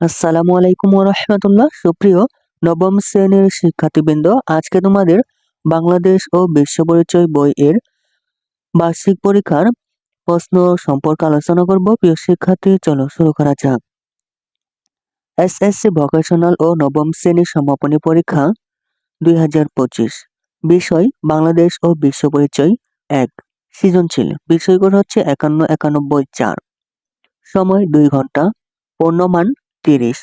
আসসালামু আলাইকুম রহমতুল্লাহ। সুপ্রিয় নবম শ্রেণির শিক্ষার্থীবৃন্দ, আজকে তোমাদের বাংলাদেশ ও বিশ্ব পরিচয় বই এর বার্ষিক পরীক্ষার প্রশ্ন সম্পর্কে আলোচনা করব। প্রিয় শিক্ষার্থী, চলো শুরু করা যাক। এসএসসি ভোকেশনাল ও নবম শ্রেণির সমাপনী পরীক্ষা দুই হাজার পঁচিশ। বিষয়, বাংলাদেশ ও বিশ্ব পরিচয় এক। সৃজনশীল। বিষয়গুলো হচ্ছে একান্ন, একানব্বই, চার। সময়, দুই ঘণ্টা। পূর্ণমান তিরিশ।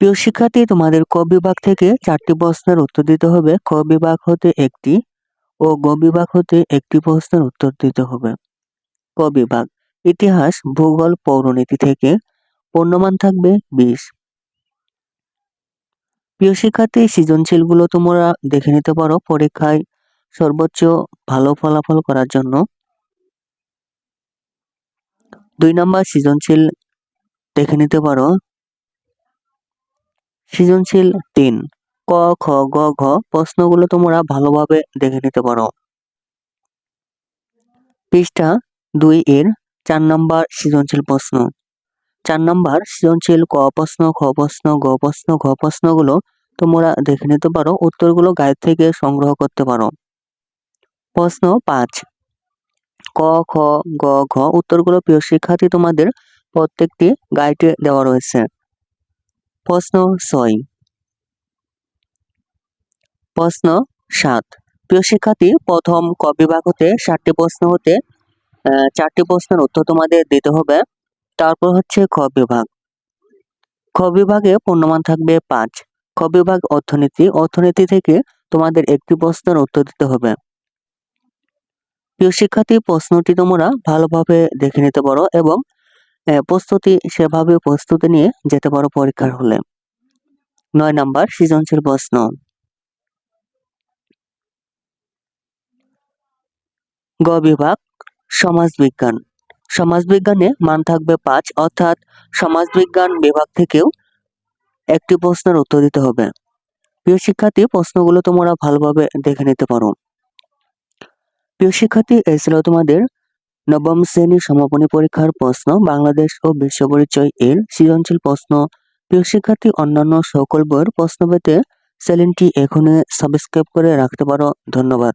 প্রিয় শিক্ষার্থী, তোমাদের ক বিভাগ থেকে চারটি প্রশ্নের উত্তর দিতে হবে। ক বিভাগ হতে একটি ও গ বিভাগ হতে একটি প্রশ্নের উত্তর দিতে হবে। ক বিভাগ, ইতিহাস, ভূগোল, পৌরনীতি থেকে পূর্ণমান থাকবে বিশ। প্রিয় শিক্ষার্থী, সৃজনশীলগুলো তোমরা দেখে নিতে পারো পরীক্ষায় সর্বোচ্চ ভালো ফলাফল করার জন্য। দুই নম্বর সৃজনশীল দেখে নিতে পারো। সৃজনশীল তিন। ক, খ, গ, ঘ প্রশ্নগুলো তোমরা ভালোভাবে দেখে নিতে পারো। পৃষ্ঠা দুই এর চার নম্বর সৃজনশীল প্রশ্ন। চার নম্বর সৃজনশীল ক প্রশ্ন, খ প্রশ্ন, গ প্রশ্ন, ঘ প্রশ্নগুলো তোমরা দেখে নিতে পারো। উত্তরগুলো গাইড থেকে সংগ্রহ করতে পারো। প্রশ্ন পাঁচ। ক, খ, গ, ঘ উত্তরগুলো প্রিয় শিক্ষার্থী তোমাদের প্রত্যেকটি গাইডে দেওয়া রয়েছে। প্রশ্ন ছয়। প্রশ্ন সাত। প্রিয় শিক্ষার্থী, প্রথম ক বিভাগ হতে সাতটি প্রশ্ন হতে চারটি প্রশ্নের উত্তর তোমাদের দিতে হবে। তারপর হচ্ছে খ বিভাগ। খ বিভাগে পূর্ণমান থাকবে পাঁচ। খ বিভাগ অর্থনীতি। অর্থনীতি থেকে তোমাদের একটি প্রশ্নের উত্তর দিতে হবে। প্রিয় শিক্ষার্থী, প্রশ্নটি তোমরা ভালোভাবে দেখে নিতে পারো এবং প্রস্তুতি সেভাবে প্রস্তুতি নিয়ে যেতে পারো পরীক্ষার হলে। নয় নাম্বার, সৃজনশীল প্রশ্ন। গ বিভাগ, সমাজবিজ্ঞান। সমাজবিজ্ঞানে মান থাকবে পাঁচ, অর্থাৎ সমাজবিজ্ঞান বিভাগ থেকেও একটি প্রশ্নের উত্তর দিতে হবে। প্রিয় শিক্ষার্থী, প্রশ্নগুলো তোমরা ভালোভাবে দেখে নিতে পারো। প্রিয় শিক্ষার্থী, এই ছিল তোমাদের নবম শ্রেণির সমাপনী পরীক্ষার প্রশ্ন, বাংলাদেশ ও বিশ্ব পরিচয় এর সৃজনশীল প্রশ্ন। প্রিয় শিক্ষার্থী, অন্যান্য সকল বইয়ের প্রশ্ন পেতে চ্যানেলটি এখনই সাবস্ক্রাইব করে রাখতে পারো। ধন্যবাদ।